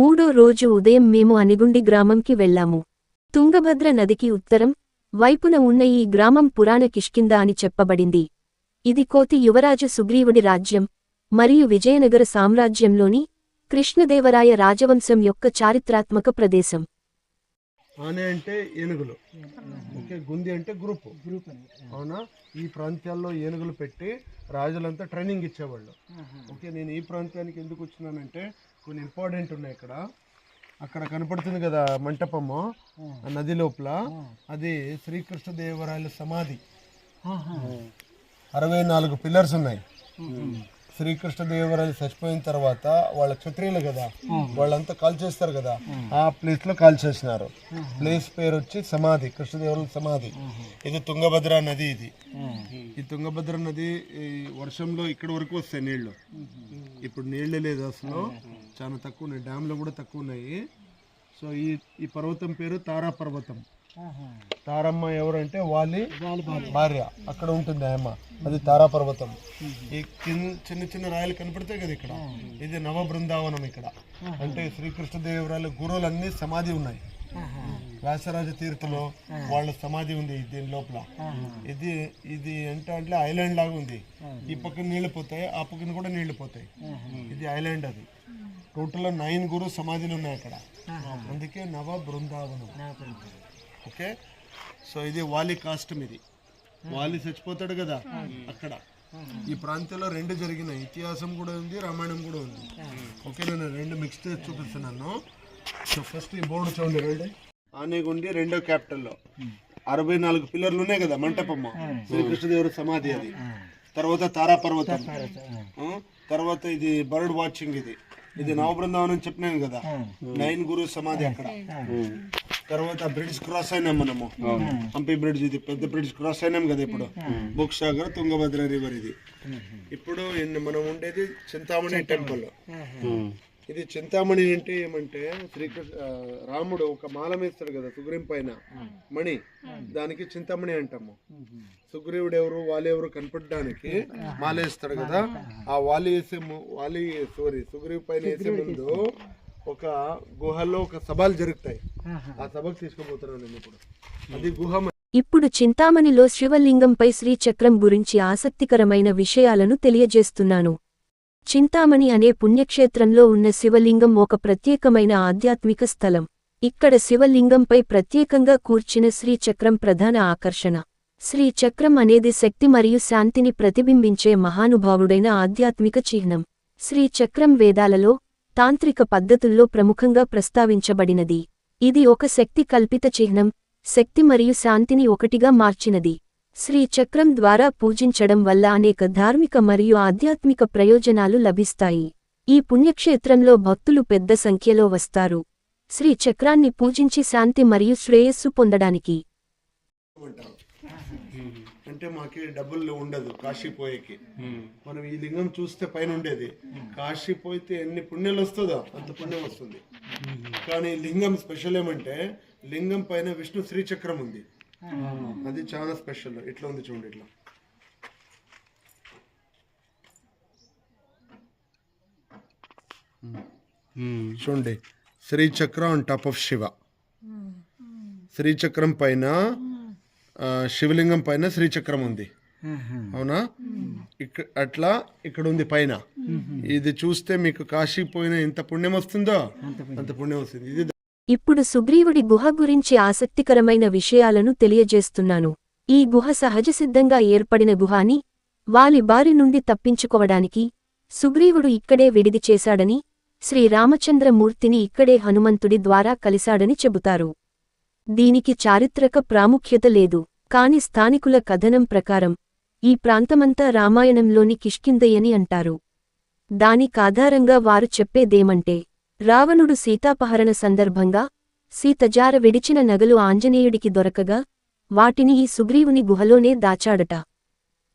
మూడో రోజు ఉదయం మేము అనిగుండి గ్రామంకి వెళ్ళాము తుంగభద్ర నదికి ఉత్తరం వైపున ఉన్న ఈ గ్రామం పురాణ కిష్కింద అని చెప్పబడింది. ఇది కోతి యువరాజు సుగ్రీవుడి రాజ్యం మరియు విజయనగర సామ్రాజ్యంలోని కృష్ణదేవరాయ రాజవంశం యొక్క చారిత్రాత్మక ప్రదేశం. ఆనే అంటే ఏనుగులు. ఓకే గుంది అంటే గ్రూప్ గ్రూప్. అవునా? ఈ ప్రాంతాల్లో ఏనుగులు పెట్టి రాజులంతా ట్రైనింగ్ ఇచ్చేవాళ్ళు. ఓకే నేను ఈ ప్రాంతానికి ఎందుకు వచ్చినానంటే కొన్ని ఇంపార్టెంట్ ఉన్నాయి ఇక్కడ. అక్కడ కనపడుతుంది కదా మంటపము ఆ. నది లోపల. అది శ్రీకృష్ణదేవరాయల సమాధి. అరవై నాలుగు పిల్లర్స్ ఉన్నాయి. శ్రీకృష్ణదేవరాయలు చచ్చిపోయిన తర్వాత వాళ్ళ క్షత్రియులు కదా వాళ్ళంతా కాల్ చేస్తారు కదా ఆ. ప్లేస్లో కాల్ చేసినారు. ప్లేస్ పేరు వచ్చి సమాధి కృష్ణదేవరాయల సమాధి. ఇది తుంగభద్ర నది ఇది. ఈ తుంగభద్ర నది ఈ వర్షంలో ఇక్కడ వరకు వస్తాయి నీళ్ళు. ఇప్పుడు నీళ్ళే లేదు అసలు. చాలా తక్కువ ఉన్నాయి. డ్యామ్లు కూడా తక్కువ ఉన్నాయి. సో ఈ ఈ పర్వతం పేరు తారా పర్వతం తారమ్మ ఎవరంటే వాలి భార్య. అక్కడ ఉంటుంది ఆయమ్మ. అది తారా పర్వతం ఈ కింద చిన్న చిన్న రాయలు కనపడతాయి కదా ఇక్కడ. ఇది నవ బృందావనం ఇక్కడ. అంటే శ్రీకృష్ణదేవరాయల గురువులన్నీ సమాధి ఉన్నాయి. వ్యాసరాజ తీర్థలో వాళ్ళ సమాధి ఉంది దీని లోపల. ఇది ఇది అంటే అంటే ఐలాండ్ లాగా ఉంది. ఈ పక్కన నీళ్ళు పోతాయి ఆ పక్కన కూడా నీళ్ళు పోతాయి. ఇది ఐలాండ్ అది. టోటల్ నైన్ గురు సమాధులు ఉన్నాయి అక్కడ. అందుకే నవ బృందావనం. ఓకే? సో ఇది వాలి కాస్టమ్ ఇది. వాలి చచ్చిపోతాడు కదా అక్కడ. ఈ ప్రాంతంలో రెండు జరిగినాయి. ఇతిహాసం కూడా ఉంది రామాయణం కూడా ఉంది. ఓకే నేను రెండు మిక్స్ చేసి చూపిస్తున్నాను. సో ఫస్ట్ ఈ బోర్డు చూడండి రెండు ఆనేగుండి రెండో క్యాపిటల్లో అరవై నాలుగు పిల్లర్లు ఉన్నాయి కదా మంటపమ్మ. శ్రీకృష్ణదేవుడు సమాధి అది. తర్వాత తారా పర్వతం ఆ, తర్వాత ఇది బర్డ్ వాచింగ్ ఇది. ఇది నవ బృందావనం చెప్పినాను కదా. నైన్ గురు సమాధి అక్కడ. తర్వాత బ్రిడ్జ్ క్రాస్ అయినాం మనము. హంపి బ్రిడ్జ్ ఇది పెద్ద బ్రిడ్జ్ క్రాస్ అయినాం కదా ఇప్పుడు. బుక్ సాగర్ తుంగభద్ర రివర్ ఇది. ఇప్పుడు ఇన్ని మనం ఉండేది చింతామణి టెంపుల్. ఇది చింతామణి అంటే ఏమంటే శ్రీకృష్ణ రాముడు ఒక మాల వేస్తాడు కదా సుగ్రీం పైన. మణి. దానికి చింతామణి అంటాము. సుగ్రీవుడు ఎవరు వాలి ఎవరు కనపడడానికి మాల వేస్తాడు కదా. ఆ వాలి వేసే వాలి సారీ సుగ్రీవ్ పైన వేసే ముందు ఒక గుహలో ఒక సభలు జరుగుతాయి. ఆ సభకు తీసుకుపోతున్నాను నేను ఇప్పుడు. అది గుహ. ఇప్పుడు చింతామణిలో శివలింగంపై శ్రీచక్రం గురించి ఆసక్తికరమైన విషయాలను తెలియజేస్తున్నాను. చింతామణి అనే పుణ్యక్షేత్రంలో ఉన్న శివలింగం ఒక ప్రత్యేకమైన ఆధ్యాత్మిక స్థలం. ఇక్కడ శివలింగంపై ప్రత్యేకంగా కూర్చిన శ్రీచక్రం ప్రధాన ఆకర్షణ. శ్రీచక్రం అనేది శక్తి మరియు శాంతిని ప్రతిబింబించే మహానుభావుడైన ఆధ్యాత్మిక చిహ్నం. శ్రీచక్రం వేదాలలో తాంత్రిక పద్ధతుల్లో ప్రముఖంగా ప్రస్తావించబడినది. ఇది ఒక శక్తి కల్పిత చిహ్నం శక్తి మరియు శాంతిని ఒకటిగా మార్చినది. శ్రీచక్రం ద్వారా పూజించడం వల్ల అనేక ధార్మిక మరియు ఆధ్యాత్మిక ప్రయోజనాలు లభిస్తాయి. ఈ పుణ్యక్షేత్రంలో భక్తులు పెద్ద సంఖ్యలో వస్తారు. శ్రీచక్రాన్ని పూజించి శాంతి మరియు శ్రేయస్సు పొందడానికి. అంటే మాకి డబ్బులు ఉండదు కాశీ పోయేకి. మనం ఈ లింగం చూస్తే పైన ఉండేది. కాశీ పోయితే ఎన్ని పుణ్యాలు వస్తుందో అంత పుణ్యం వస్తుంది. కానీ లింగం స్పెషల్ ఏమంటే లింగం పైన విష్ణు శ్రీచక్రం ఉంది. అది చాలా స్పెషల్. ఇట్లా ఉంది చూడండి ఇట్లా. చూడండి. శ్రీచక్రం ఆన్ టాప్ ఆఫ్ శివ శ్రీచక్రం పైన శివలింగం పైన శ్రీచక్రం ఉంది. అవునా? ఇక్కడ అట్లా ఇక్కడ ఉంది పైన. ఇది చూస్తే మీకు కాశీ పోయిన ఎంత పుణ్యం వస్తుందో? అంత పుణ్యం వస్తుంది. ఇది ఇప్పుడు సుగ్రీవుడి గుహ గురించి ఆసక్తికరమైన విషయాలను తెలియజేస్తున్నాను. ఈ గుహ సహజసిద్ధంగా ఏర్పడిన గుహ అని వాలి బారి నుండి తప్పించుకోవడానికి సుగ్రీవుడు ఇక్కడే విడిది చేశాడని శ్రీరామచంద్రమూర్తిని ఇక్కడే హనుమంతుడి ద్వారా కలిశాడని చెబుతారు. దీనికి చారిత్రక ప్రాముఖ్యత లేదు కాని స్థానికుల కథనం ప్రకారం ఈ ప్రాంతమంతా రామాయణంలోని కిష్కిందయ్యని అంటారు. దానికాధారంగా వారు చెప్పేదేమంటే రావణుడు సీతాపహరణ సందర్భంగా సీతజార విడిచిన నగలు ఆంజనేయుడికి దొరకగా వాటిని ఈ సుగ్రీవుని గుహలోనే దాచాడట.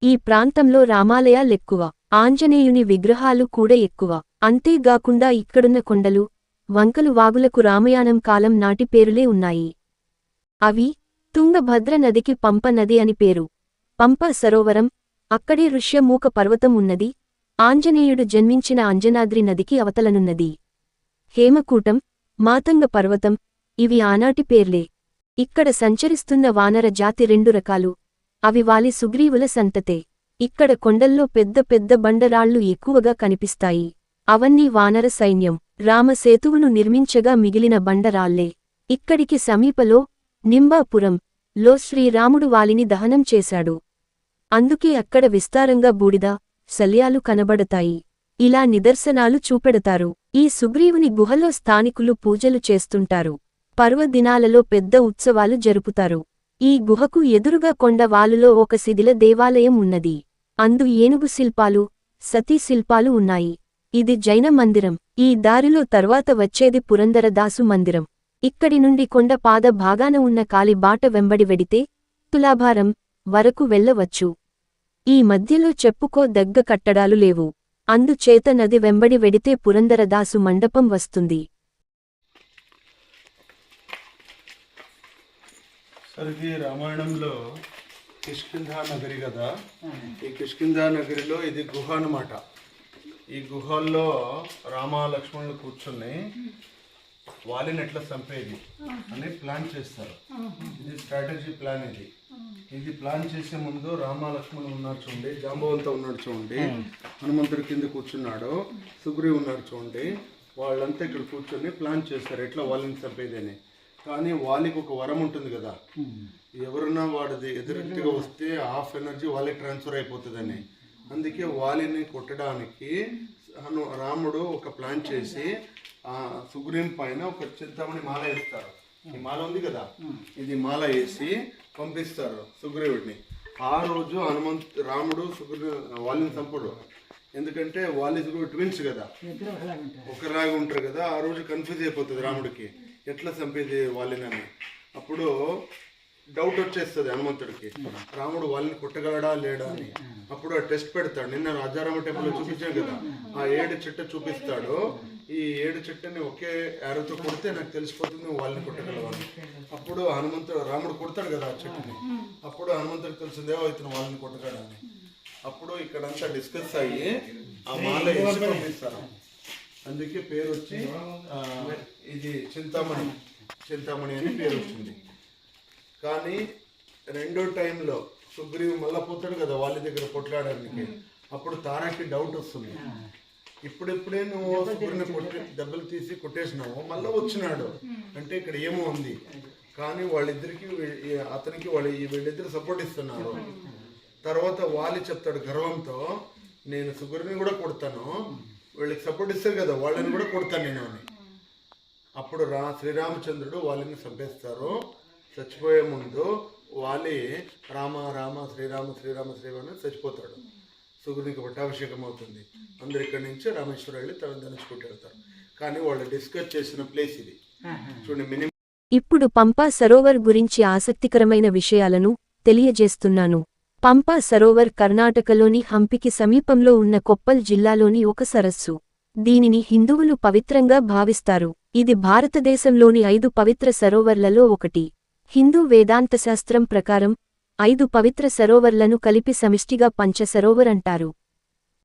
ఈ ప్రాంతంలో రామాలయాలెక్కువ ఆంజనేయుని విగ్రహాలు కూడా ఎక్కువ. అంతేగాకుండా ఇక్కడున్న కొండలు వంకలు వాగులకు రామయానం కాలం నాటి పేరులే ఉన్నాయి. అవి తుంగభద్ర నదికి పంప నది అని పేరు. పంప సరోవరం అక్కడే ఋష్యమూక పర్వతం ఉన్నది. ఆంజనేయుడు జన్మించిన అంజనాద్రి నదికి అవతలనున్నది. హేమకూటం మాతంగ పర్వతం ఇవి ఆనాటి పేర్లే. ఇక్కడ సంచరిస్తున్న వానర జాతి రెండు రకాలు. అవి వాలి సుగ్రీవుల సంతతే. ఇక్కడ కొండల్లో పెద్ద పెద్ద బండరాళ్ళు ఎక్కువగా కనిపిస్తాయి. అవన్నీ వానర సైన్యం. రామసేతువును నిర్మించగా మిగిలిన బండరాళ్ళే ఇక్కడికి సమీపలో నింబాపురం లో శ్రీరాముడు వాలిని దహనం చేశాడు. అందుకే అక్కడ విస్తారంగా బూడిద శల్యాలు కనబడతాయి. ఇలా నిదర్శనాలు చూపెడతారు. ఈ సుగ్రీవుని గుహలో స్థానికులు పూజలు చేస్తుంటారు. పర్వదినాలలో పెద్ద ఉత్సవాలు జరుపుతారు. ఈ గుహకు ఎదురుగా కొండ వాలులో ఒక శిథిల దేవాలయం ఉన్నది. అందు ఏనుగు శిల్పాలు సతీ శిల్పాలు ఉన్నాయి. ఇది జైన మందిరం. ఈ దారిలో తర్వాత వచ్చేది పురందరదాసు మందిరం. ఇక్కడి నుండి కొండ పాద భాగాన ఉన్న కాలిబాట వెంబడి వెడితే తులాభారం వరకు వెళ్ళవచ్చు. ఈ మధ్యలో చెప్పుకో దగ్గ కట్టడాలు లేవు. అందుచేత నది వెంబడి వెడితే పురందరదాసు మండపం వస్తుంది. రామాయణంలో కిష్కింధా నగరి కదా? ఈ కిష్కింధా నగరిలో ఇది గుహ అన్నమాట. ఈ గుహల్లో రామ లక్ష్మణులు కూర్చుని వాలిని ఎట్లా చంపేది అని ప్లాన్ చేస్తారు. ఇది స్ట్రాటజీ ప్లాన్ ఇది. ఇది ప్లాన్ చేసే ముందు రామ లక్ష్మణులు ఉన్నారు చూడండి జాంబవంత ఉన్నాడు చూడండి హనుమంతుడి కింద కూర్చున్నాడు సుగ్రీవ్ ఉన్నాడు చూడండి వాళ్ళంతా ఇక్కడ కూర్చొని ప్లాన్ చేస్తారు ఎట్లా వాళ్ళని చంపేది అని. కానీ వాళ్ళకి ఒక వరం ఉంటుంది కదా. ఎవరన్నా వాడిది ఎదురెత్తుగా వస్తే హాఫ్ ఎనర్జీ వాళ్ళకి ట్రాన్స్ఫర్ అయిపోతుందని. అందుకే వాలిని కొట్టడానికి హను రాముడు ఒక ప్లాన్ చేసి ఆ సుగ్రీన్ పైన ఒక చింతామణి మాల వేస్తారు. ఈ మాల ఉంది కదా? ఇది మాల వేసి పంపిస్తారు సుగ్రీవుడిని. ఆ రోజు హనుమంత్ రాముడు సుగ్రీ వాళ్ళని చంపడు ఎందుకంటే వాళ్ళిద్దరు ట్విన్స్ కదా? ఒకలాగా ఉంటారు కదా? ఆ రోజు కన్ఫ్యూజ్ అయిపోతుంది రాముడికి. ఎట్లా చంపేది వాళ్ళని అప్పుడు డౌట్ వచ్చేస్తుంది హనుమంతుడికి. రాముడు వాళ్ళని కొట్టగలడా లేడా అని. అప్పుడు ఆ టెస్ట్ పెడతాడు. నిన్న రాజారామ టెంపుల్ చూపించాం కదా. ఆ ఏడు చెట్టు చూపిస్తాడు. ఈ ఏడు చెట్టుని ఒకే యారతో కొడితే నాకు తెలిసిపోతుంది వాళ్ళని కొట్టగలవని అప్పుడు హనుమంతుడు రాముడు కొడతాడు కదా ఆ చెట్టుని. అప్పుడు హనుమంతుడికి తెలిసిందే ఇతను వాళ్ళని కొట్టగలని అప్పుడు ఇక్కడంతా డిస్కస్ అయ్యి ఆ మాల వేసి పంపిస్తారు. అందుకే పేరు వచ్చి ఇది చింతామణి. చింతామణి అని పేరు వచ్చింది. కానీ రెండో టైంలో సుగ్రీవ్ మళ్ళా పోతాడు కదా వాళ్ళ దగ్గర కొట్లాడడానికి. అప్పుడు తారాకి డౌట్ వస్తుంది. ఇప్పుడెప్పుడే నువ్వు సుగ్రీని కొట్టి దెబ్బలు తీసి కొట్టేసినావు మళ్ళీ వచ్చినాడు. అంటే ఇక్కడ ఏమో ఉంది. కానీ వాళ్ళిద్దరికి అతనికి వాళ్ళ వీళ్ళిద్దరు సపోర్ట్ ఇస్తున్నారు. తర్వాత వాలి చెప్తాడు గర్వంతో నేను సుగ్రీని కూడా కొడతాను. వీళ్ళకి సపోర్ట్ ఇస్తారు కదా వాళ్ళని కూడా కొడతాను నేను అని. అప్పుడు రా శ్రీరామచంద్రుడు వాళ్ళని చంపేస్తారు. చచ్చిపోయే ముందు వాలి రామ రామ శ్రీరామ శ్రీరామ శ్రీరామ చచ్చిపోతాడు. సుగునికి పట్టాభిషేకం అవుతుంది. అందరు ఇక్కడి నుంచి రామేశ్వరం వెళ్ళి తన ధనుచుకుంటూ వెళ్తారు. కానీ వాళ్ళు డిస్కస్ చేసిన ప్లేస్ ఇది. చూడండి మినిమం ఇప్పుడు పంపా సరోవర్ గురించి ఆసక్తికరమైన విషయాలను తెలియజేస్తున్నాను. పంపా సరోవర్ కర్ణాటకలోని హంపికి సమీపంలో ఉన్న కొప్పల్ జిల్లాలోని ఒక సరస్సు. దీనిని హిందువులు పవిత్రంగా భావిస్తారు. ఇది భారతదేశంలోని ఐదు పవిత్ర సరోవర్లలో ఒకటి. హిందూ వేదాంత శాస్త్రం ప్రకారం ఐదు పవిత్ర సరోవర్లను కలిపి సమిష్టిగా పంచ సరోవర్ అంటారు.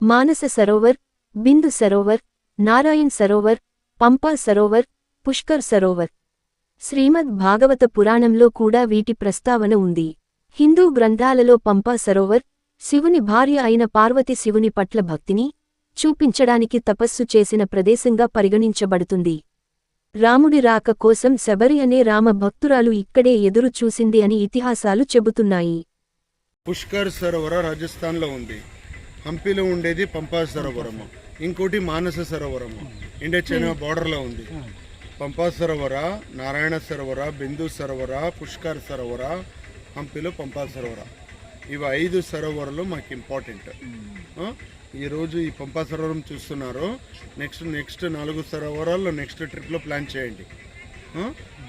మానస సరోవర్ బిందు సరోవర్ నారాయణ్ సరోవర్ పంపా సరోవర్ పుష్కర్ సరోవర్. శ్రీమద్ భాగవత పురాణంలో కూడా వీటి ప్రస్తావన ఉంది. హిందూ గ్రంథాలలో పంపా సరోవర్ శివుని భార్య అయిన పార్వతి శివుని పట్ల భక్తిని చూపించడానికి తపస్సు చేసిన ప్రదేశంగా పరిగణించబడుతుంది. రాముడి రాక కోసం శబరి అనే రామ భక్తురాలు ఇక్కడే ఎదురు చూసింది అని ఇతిహాసాలు చెబుతున్నాయి. పుష్కర్ సరోవర రాజస్థాన్లో ఉంది. హంపీలో ఉండేది పంపా సరోవరము. ఇంకోటి మానస సరోవరము. ఇండియా చైనా బార్డర్లో ఉంది. పంపా సరోవర నారాయణ సరోవర బిందు సరోవర పుష్కర్ సరోవర హంపీలో పంపా సరోవర. ఇవి ఐదు సరోవరాలు మాకు ఇంపార్టెంట్ ఈరోజు ఈ పంపా సరోవరం చూస్తున్నారు. నెక్స్ట్ నెక్స్ట్ నాలుగు సరోవరాలు నెక్స్ట్ ట్రిప్లో ప్లాన్ చేయండి?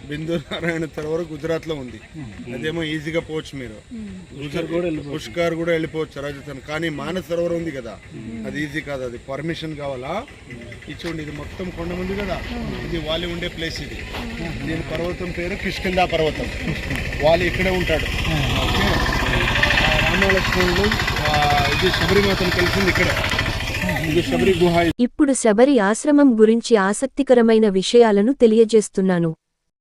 బిందు నారాయణ సరోవరం గుజరాత్లో ఉంది. అదేమో ఈజీగా పోవచ్చు మీరు. పుష్కర్ కూడా వెళ్ళిపోవచ్చు. రాజస్థాన్. కానీ మానస సరోవరం ఉంది కదా. అది ఈజీ కాదు అది పర్మిషన్ కావాలా? ఇది చూడండి ఇది మొత్తం కొండ ఉంది కదా. ఇది వాలి ఉండే ప్లేస్ ఇది. దీని పర్వతం పేరు కిష్కిందా పర్వతం. వాలి ఇక్కడే ఉంటాడు. ఓకే? ఆ రామలక్ష్మణుడు ఆ, ఇది శబరిమాతను కలిసింది శబరి ఇప్పుడు శబరి ఆశ్రమం గురించి ఆసక్తికరమైన విషయాలను తెలియజేస్తున్నాను.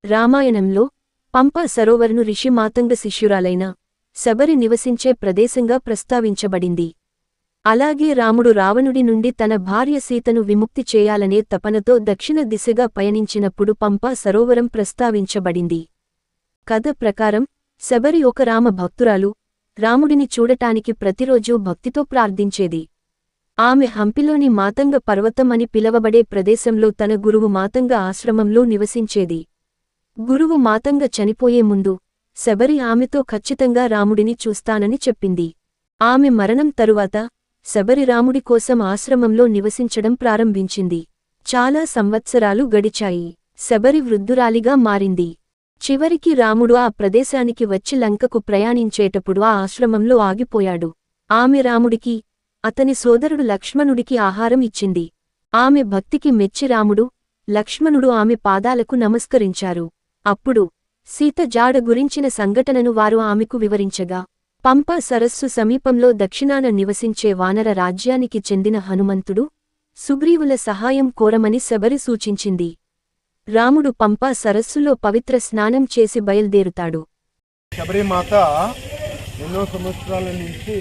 రామాయణంలో పంప సరోవర్ను ఋషి మాతంగ శిష్యురాలైన శబరి నివసించే ప్రదేశంగా ప్రస్తావించబడింది. అలాగే రాముడు రావణుడి నుండి తన భార్య సీతను విముక్తి చేయాలనే తపనతో దక్షిణ దిశగా పయనించినప్పుడు పంప సరోవరం ప్రస్తావించబడింది. కథ ప్రకారం శబరి ఒక రామ భక్తురాలు రాముడిని చూడటానికి ప్రతిరోజూ భక్తితో ప్రార్థించేది. ఆమె హంపిలోని మాతంగ పర్వతం అని పిలవబడే ప్రదేశంలో తన గురువు మాతంగ ఆశ్రమంలో నివసించేది. గురువు మాతంగ చనిపోయే ముందు శబరి ఆమెతో ఖచ్చితంగా రాముడిని చూస్తానని చెప్పింది. ఆమె మరణం తరువాత శబరి రాముడి కోసం ఆశ్రమంలో నివసించడం ప్రారంభించింది. చాలా సంవత్సరాలు గడిచాయి. శబరి వృద్ధురాలిగా మారింది. చివరికి రాముడు ఆ ప్రదేశానికి వచ్చి లంకకు ప్రయాణించేటప్పుడు ఆ ఆశ్రమంలో ఆగిపోయాడు. ఆమె రాముడికి అతని సోదరుడు లక్ష్మణుడికి ఆహారం ఇచ్చింది. ఆమె భక్తికి మెచ్చి రాముడు లక్ష్మణుడు ఆమె పాదాలకు నమస్కరించారు. అప్పుడు సీత జాడ గురించిన సంఘటనను వారు ఆమెకు వివరించగా పంపా సరస్సు సమీపంలో దక్షిణాన నివసించే వానర రాజ్యానికి చెందిన హనుమంతుడు సుగ్రీవుల సహాయం కోరమని శబరి సూచించింది. రాముడు పంపా సరస్సులో పవిత్ర స్నానం చేసి బయలుదేరుతాడు. శబరిమాత ఎన్నో సంవత్సరాల నుంచి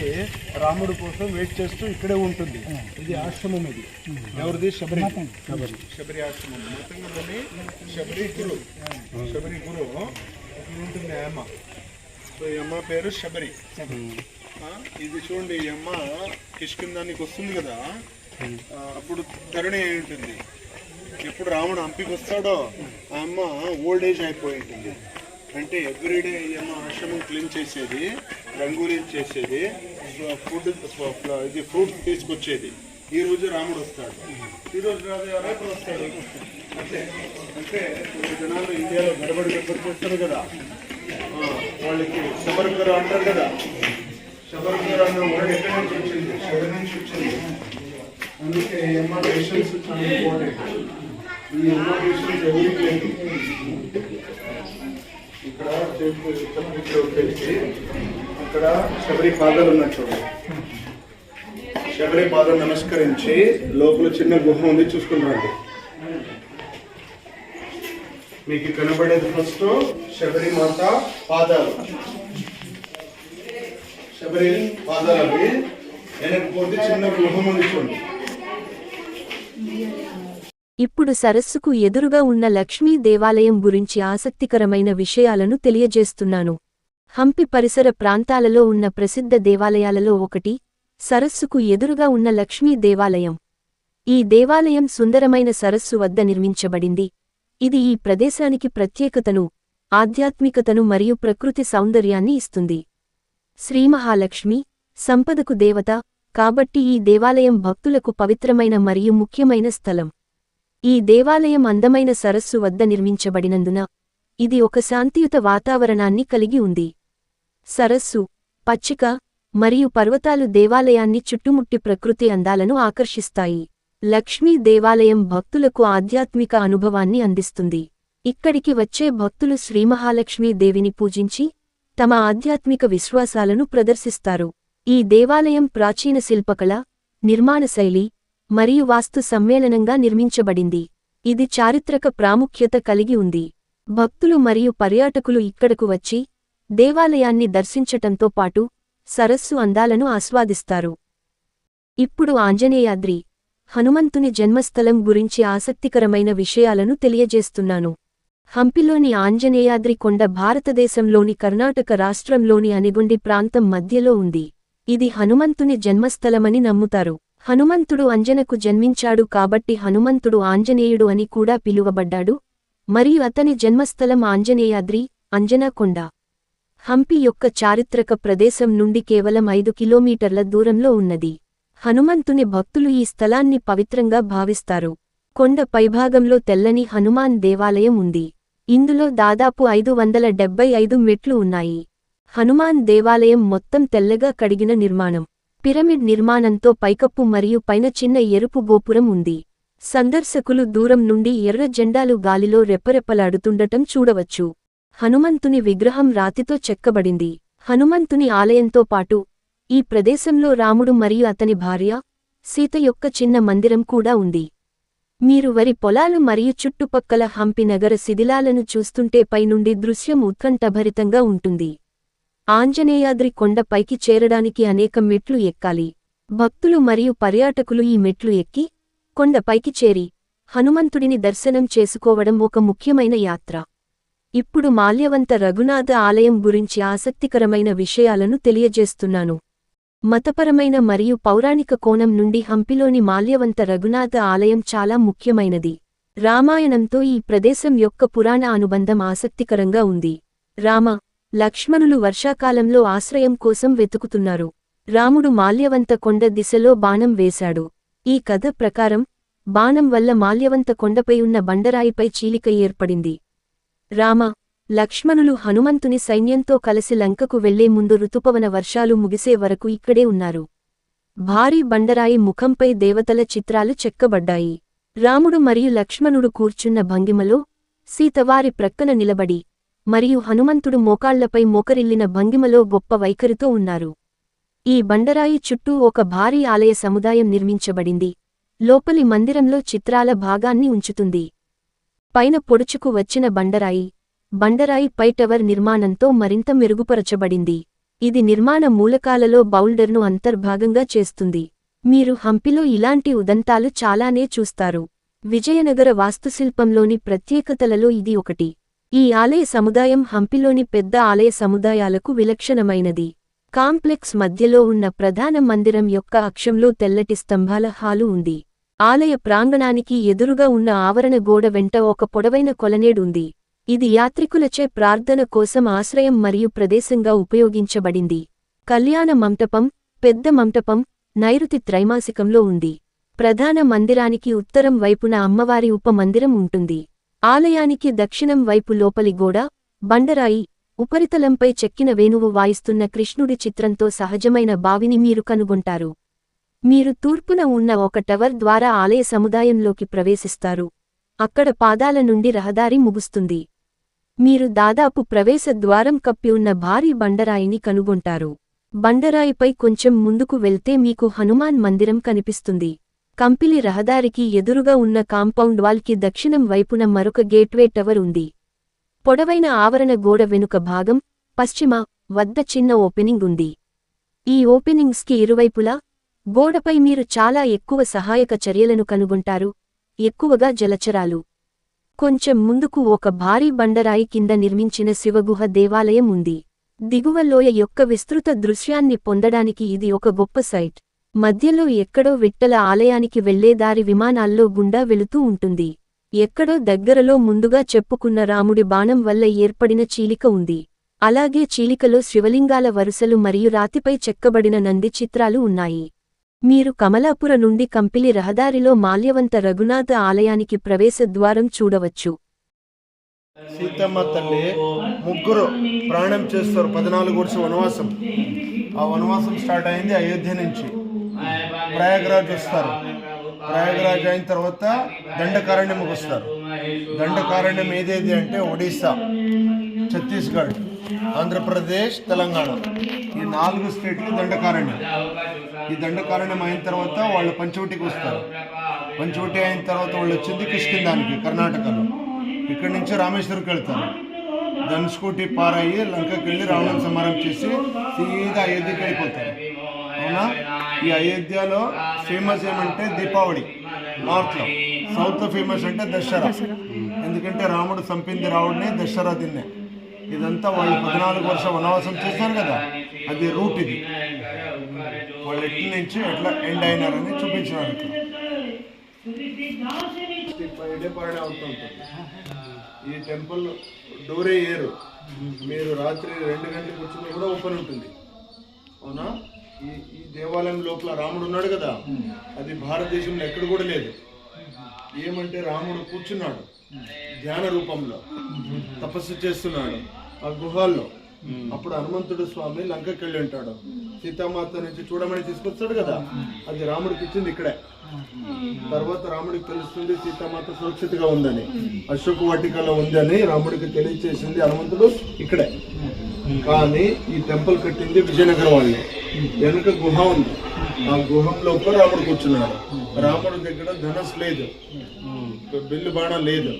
రాముడు కోసం వెయిట్ చేస్తూ ఇక్కడే ఉంటుంది. ఇది ఆశ్రమం ఇది. ఎవరిది? శబరి. శబరి. ఆశ్రమం. మొత్తంగానే శబరి గురు. శబరి గురు ఉంటుంది అమ్మ. సో ఈ అమ్మ పేరు శబరి. ఇది చూడండి ఈ అమ్మ కిష్కిందానికి వస్తుంది కదా. అప్పుడు ధరణి అయి ఉంటుంది. ఎప్పుడు రాముడు హంపికి వస్తాడో ఆ అమ్మ ఓల్డ్ ఏజ్ అయిపోయింది. అంటే ఎవ్రీడే ఈ అమ్మ ఆశ్రమం క్లీన్ చేసేది రంగూలి చేసేది ఫుడ్ ఇది ఫ్రూట్ తీసుకొచ్చేది. ఈ రోజు రాముడు వస్తాడు. ఈ రోజు రేపు వస్తాడు అంటే అంటే కొన్ని జనాలు ఇండియాలో గడబడి గడబడి చేస్తారు కదా. వాళ్ళకి శబర్కర్ అంటారు కదా. శబర్కర్ అన్న వర్డ్ ఎక్కడి నుంచి వచ్చింది? శబరి నుంచి వచ్చింది. అందుకే ఎమ్మేషన్స్ చాలా ఇంపార్టెంట్ ఈ ఎమ్మేషన్స్ ఎవరికి లేదు ఇక్కడ చేతులు ఇక్కడ వచ్చేసి అక్కడ శబరి పాదాలు ఉన్నాయి చూడండి శబరి ఫాదర్ నమస్కరించి లోపల చిన్న గుహ ఉంది చూసుకున్నాడు మీకు కనబడేది ఫస్ట్ శబరి మాత పాదాలు. శబరి పాదాలు అవి పోతే చిన్న గృహం ఉంది చూడండి ఇప్పుడు సరస్సుకు ఎదురుగా ఉన్న లక్ష్మీ దేవాలయం గురించి ఆసక్తికరమైన విషయాలను తెలియజేస్తున్నాను. హంపి పరిసర ప్రాంతాలలో ఉన్న ప్రసిద్ధ దేవాలయాలలో ఒకటి సరస్సుకు ఎదురుగా ఉన్న లక్ష్మీ దేవాలయం. ఈ దేవాలయం సుందరమైన సరస్సు వద్ద నిర్మించబడింది. ఇది ఈ ప్రదేశానికి ప్రత్యేకతను ఆధ్యాత్మికతను మరియు ప్రకృతి సౌందర్యాన్ని ఇస్తుంది. శ్రీమహాలక్ష్మి సంపదకు దేవత కాబట్టి ఈ దేవాలయం భక్తులకు పవిత్రమైన మరియు ముఖ్యమైన స్థలం. ఈ దేవాలయం అందమైన సరస్సు వద్ద నిర్మించబడినందున ఇది ఒక శాంతియుత వాతావరణాన్ని కలిగి ఉంది. సరస్సు పచ్చిక మరియు పర్వతాలు దేవాలయాన్ని చుట్టుముట్టి ప్రకృతి అందాలను ఆకర్షిస్తాయి. లక్ష్మీ దేవాలయం భక్తులకు ఆధ్యాత్మిక అనుభవాన్ని అందిస్తుంది. ఇక్కడికి వచ్చే భక్తులు శ్రీమహాలక్ష్మీ దేవిని పూజించి తమ ఆధ్యాత్మిక విశ్వాసాలను ప్రదర్శిస్తారు. ఈ దేవాలయం ప్రాచీన శిల్పకళ నిర్మాణ శైలి మరియు వాస్తు సమ్మేళనంగా నిర్మించబడింది. ఇది చారిత్రక ప్రాముఖ్యత కలిగి ఉంది. భక్తులు మరియు పర్యాటకులు ఇక్కడకు వచ్చి దేవాలయాన్ని దర్శించటంతో పాటు సరస్సు అందాలను ఆస్వాదిస్తారు. ఇప్పుడు ఆంజనేయాద్రి హనుమంతుని జన్మస్థలం గురించి ఆసక్తికరమైన విషయాలను తెలియజేస్తున్నాను. హంపిలోని ఆంజనేయాద్రి కొండ భారతదేశంలోని కర్ణాటక రాష్ట్రంలోని అనిగుండి ప్రాంతం మధ్యలో ఉంది. ఇది హనుమంతుని జన్మస్థలమని నమ్ముతారు. హనుమంతుడు అంజనకు జన్మించాడు కాబట్టి హనుమంతుడు ఆంజనేయుడు అని కూడా పిలువబడ్డాడు. మరియు అతని జన్మస్థలం ఆంజనేయాద్రి అంజనాకొండ. హంపి యొక్క చారిత్రక ప్రదేశం నుండి కేవలం ఐదు కిలోమీటర్ల దూరంలో ఉన్నది. హనుమంతుని భక్తులు ఈ స్థలాన్ని పవిత్రంగా భావిస్తారు. కొండ పైభాగంలో తెల్లని హనుమాన్ దేవాలయం ఉంది. ఇందులో దాదాపు ఐదు వందల డెబ్బై ఐదు మెట్లు ఉన్నాయి. హనుమాన్ దేవాలయం మొత్తం తెల్లగా కడిగిన నిర్మాణం. పిరమిడ్ నిర్మాణంతో పైకప్పు మరియు పైన చిన్న ఎరుపు గోపురం ఉంది. సందర్శకులు దూరం నుండి ఎర్ర జెండాలు గాలిలో రెప్పరెప్పలాడుతుండటం చూడవచ్చు. హనుమంతుని విగ్రహం రాతితో చెక్కబడింది. హనుమంతుని ఆలయంతో పాటు ఈ ప్రదేశంలో రాముడు మరియు అతని భార్య సీత యొక్క చిన్న మందిరం కూడా ఉంది. మీరు వరి పొలాలు మరియు చుట్టుపక్కల హంపి నగర శిథిలాలను చూస్తుంటే పైనుండి దృశ్యం ఉత్కంఠభరితంగా ఉంటుంది. ఆంజనేయాద్రి కొండ పైకి చేరడానికి అనేక మెట్లు ఎక్కాలి. భక్తులు మరియు పర్యాటకులు ఈ మెట్లు ఎక్కి కొండ పైకి చేరి హనుమంతుడిని దర్శనం చేసుకోవడం ఒక ముఖ్యమైన యాత్ర. ఇప్పుడు మాల్యవంత రఘునాథ ఆలయం గురించి ఆసక్తికరమైన విషయాలను తెలియజేస్తున్నాను. మతపరమైన మరియు పౌరాణిక కోణం నుండి హంపిలోని మాల్యవంత రఘునాథ ఆలయం చాలా ముఖ్యమైనది. రామాయణంతో ఈ ప్రదేశం యొక్క పురాణ అనుబంధం ఆసక్తికరంగా ఉంది. రామ లక్ష్మణులు వర్షాకాలంలో ఆశ్రయం కోసం వెతుకుతున్నారు. రాముడు మాల్యవంత కొండ దిశలో బాణం వేశాడు. ఈ కథ ప్రకారం బాణం వల్ల మాల్యవంత కొండపై ఉన్న బండరాయిపై చీలిక ఏర్పడింది. రామ లక్ష్మణులు హనుమంతుని సైన్యంతో కలిసి లంకకు వెళ్ళే ముందు ఋతుపవన వర్షాలు ముగిసే వరకు ఇక్కడే ఉన్నారు. భారీ బండరాయి ముఖంపై దేవతల చిత్రాలు చెక్కబడ్డాయి. రాముడు మరియు లక్ష్మణుడు కూర్చున్న భంగిమలో సీతవారి ప్రక్కన నిలబడి మరియు హనుమంతుడు మోకాళ్ళపై మోకరిల్లిన భంగిమలో గొప్ప వైఖరితో ఉన్నారు. ఈ బండరాయి చుట్టూ ఒక భారీ ఆలయ సముదాయం నిర్మించబడింది. లోపలి మందిరంలో చిత్రాల భాగాన్ని ఉంచుతుంది. పైన పొడుచుకు వచ్చిన బండరాయి బండరాయి పై టవర్ నిర్మాణంతో మరింత మెరుగుపరచబడింది. ఇది నిర్మాణ మూలకాలలో బౌల్డర్ను అంతర్భాగంగా చేస్తుంది. మీరు హంపిలో ఇలాంటి ఉదంతాలు చాలానే చూస్తారు. విజయనగర వాస్తుశిల్పంలోని ప్రత్యేకతలలో ఇది ఒకటి. ఈ ఆలయ సముదాయం హంపిలోని పెద్ద ఆలయ సముదాయాలకు విలక్షణమైనది. కాంప్లెక్స్ మధ్యలో ఉన్న ప్రధాన మందిరం యొక్క అక్షంలో తెల్లటి స్తంభాల హాలు ఉంది. ఆలయ ప్రాంగణానికి ఎదురుగా ఉన్న ఆవరణ గోడ వెంట ఒక పొడవైన కొలనేడు ఉంది. ఇది యాత్రికులచే ప్రార్థన కోసం ఆశ్రయం మరియు ప్రదేశంగా ఉపయోగించబడింది. కళ్యాణ మంటపం పెద్ద మంటపం నైరుతి త్రైమాసికంలో ఉంది. ప్రధాన మందిరానికి ఉత్తరం వైపున అమ్మవారి ఉపమందిరం ఉంటుంది. ఆలయానికి దక్షిణం వైపు లోపలి గోడ బండరాయి ఉపరితలంపై చెక్కిన వేణువు వాయిస్తున్న కృష్ణుడి చిత్రంతో సహజమైన బావిని మీరు కనుగొంటారు. మీరు తూర్పున ఉన్న ఒక టవర్ ద్వారా ఆలయ సముదాయంలోకి ప్రవేశిస్తారు. అక్కడ పాదాల నుండి రహదారి ముగుస్తుంది. మీరు దాదాపు ప్రవేశ ద్వారం కప్పి ఉన్న భారీ బండరాయిని కనుగొంటారు. బండరాయిపై కొంచెం ముందుకు వెళ్తే మీకు హనుమాన్ మందిరం కనిపిస్తుంది. కంపిలి రహదారికి ఎదురుగా ఉన్న కాంపౌండ్ వాల్కి దక్షిణం వైపున మరొక గేట్వే టవర్ ఉంది. పొడవైన ఆవరణ గోడ వెనుక భాగం పశ్చిమ వద్ద చిన్న ఓపెనింగ్ ఉంది. ఈ ఓపెనింగ్స్కి ఇరువైపులా గోడపై మీరు చాలా ఎక్కువ సహాయక చర్యలను కనుగొంటారు ఎక్కువగా జలచరాలు. కొంచెం ముందుకు ఒక భారీ బండరాయి కింద నిర్మించిన శివగుహ దేవాలయం ఉంది. దిగువ లోయ యొక్క విస్తృత దృశ్యాన్ని పొందడానికి ఇది ఒక గొప్ప సైట్. మధ్యలో ఎక్కడో విట్టల ఆలయానికి వెళ్ళేదారి విమానాల్లో గుండా వెళుతూ ఉంటుంది. ఎక్కడో దగ్గరలో ముందుగా చెప్పుకున్న రాముడి బాణం వల్ల ఏర్పడిన చీలిక ఉంది. అలాగే చీలికలో శివలింగాల వరుసలు మరియు రాతిపై చెక్కబడిన నంది చిత్రాలు ఉన్నాయి. మీరు కమలాపుర నుండి కంపిలి రహదారిలో మాల్యవంత రఘునాథ ఆలయానికి ప్రవేశ ద్వారం చూడవచ్చు. సీతమ్మ తల్లి ముగ్గురు ప్రాణం చేస్తారు. పద్నాలుగు వర్షం వనవాసం. ఆ వనవాసం స్టార్ట్ అయింది అయోధ్య నుంచి. ప్రయాగరాజ్ వస్తారు. ప్రయాగరాజ్ అయిన తర్వాత దండకారణ్యం వస్తారు. దండకారణ్యం ఏదేది అంటే ఒడిస్సా ఛత్తీస్గఢ్ ఆంధ్రప్రదేశ్ తెలంగాణ. ఈ నాలుగు స్టేట్లు దండకారణ్యం. ఈ దండకారణ్యం అయిన తర్వాత వాళ్ళు పంచవటికి వస్తారు. పంచవటి అయిన తర్వాత వాళ్ళు వచ్చింది కిష్కిందానికి కర్ణాటకలో. ఇక్కడి నుంచి రామేశ్వరంకి వెళ్తారు ధనుష్కోటి పారయ్యి లంకకి వెళ్ళి రావణ సంహారం చేసి సీదా అయోధ్యకి వెళ్ళిపోతారు అవునా? ఈ అయోధ్యలో ఫేమస్ ఏమంటే దీపావళి నార్త్లో సౌత్లో ఫేమస్ అంటే దసరా. ఎందుకంటే రాముడు చంపింది రావుడిని దసరా దిన్నే. ఇదంతా వాళ్ళు పద్నాలుగు వర్ష వనవాసం చేశారు కదా అది రూట్ ఇది. వాళ్ళు ఎట్ల నుంచి ఎట్లా ఎండ్ అయినారని చూపించినారు ఇక్కడ. అవుతుంటుంది. ఈ టెంపుల్ డోరే ఏరు. మీరు రాత్రి రెండు గంటలకు కూర్చుని కూడా ఓపెన్ ఉంటుంది. అవునా? ఈ ఈ దేవాలయం లోపల రాముడు ఉన్నాడు కదా? అది భారతదేశంలో ఎక్కడ కూడా లేదు. ఏమంటే రాముడు కూర్చున్నాడు. ధ్యాన రూపంలో తపస్సు చేస్తున్నాడు. ఆ గుహాల్లో. అప్పుడు హనుమంతుడు స్వామి లంకకి వెళ్ళి ఉంటాడు. సీతామాత నుంచి చూడమని తీసుకొస్తాడు కదా? అది రాముడికి ఇచ్చింది ఇక్కడే. తర్వాత రాముడికి తెలుస్తుంది సీతామాత సురక్షితంగా ఉందని. అశోక వాటికలో ఉందని రాముడికి తెలియచేసింది హనుమంతుడు ఇక్కడే. కానీ ఈ టెంపుల్ కట్టింది విజయనగరం వాళ్ళు. వెనుక గుహ ఉంది. ఆ గుహంలోకి రాముడు కూర్చున్నాడు. రాముడి దగ్గర ధనస్సు లేదు. బిల్లు బాణం లేదు.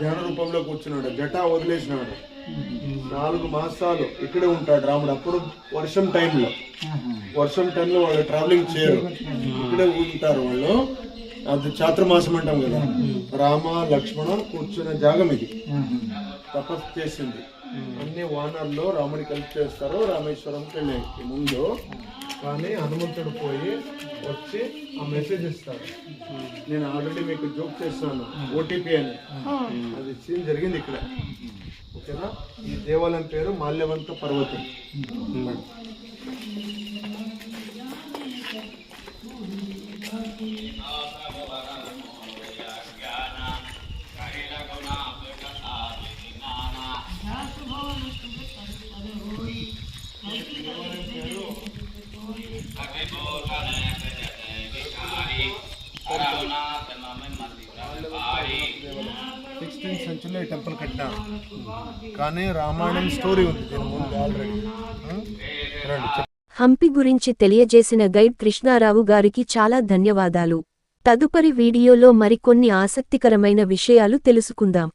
ధ్యాన రూపంలో కూర్చున్నాడు. జటా వదిలేసినాడు. నాలుగు మాసాలు ఇక్కడే ఉంటాడు రాముడు. అప్పుడు వర్షం టైంలో. వర్షం టైంలో వాళ్ళు ట్రావెలింగ్ చేయరు. ఇక్కడే ఉంటారు వాళ్ళు. అది చాతుర్మాసం అంటాం కదా. రామ లక్ష్మణ కూర్చున్న జాగం ఇది. తపస్సు చేసింది. అన్ని వానర్లో రాముడి కలిసి చేస్తారు. రామేశ్వరంకి వెళ్ళే ముందు. కానీ హనుమంతుడు పోయి వచ్చి ఆ మెసేజ్ ఇస్తాడు. నేను ఆల్రెడీ మీకు జోక్ చేస్తాను ఓటీపీ అని. అది సీన్ జరిగింది ఇక్కడ. ఓకేనా ఈ దేవాలయం పేరు మాల్యవంత పర్వతం Amen. సెంచురీలో టెంపుల్ కట్టినారు కానీ రామాయణం స్టోరీ ఉంది దీని ముందు ఆల్రెడీ హంపి గురించి తెలియజేసిన గైడ్ కృష్ణారావు గారికి చాలా ధన్యవాదాలు. తదుపరి వీడియోలో మరికొన్ని ఆసక్తికరమైన విషయాలు తెలుసుకుందాం.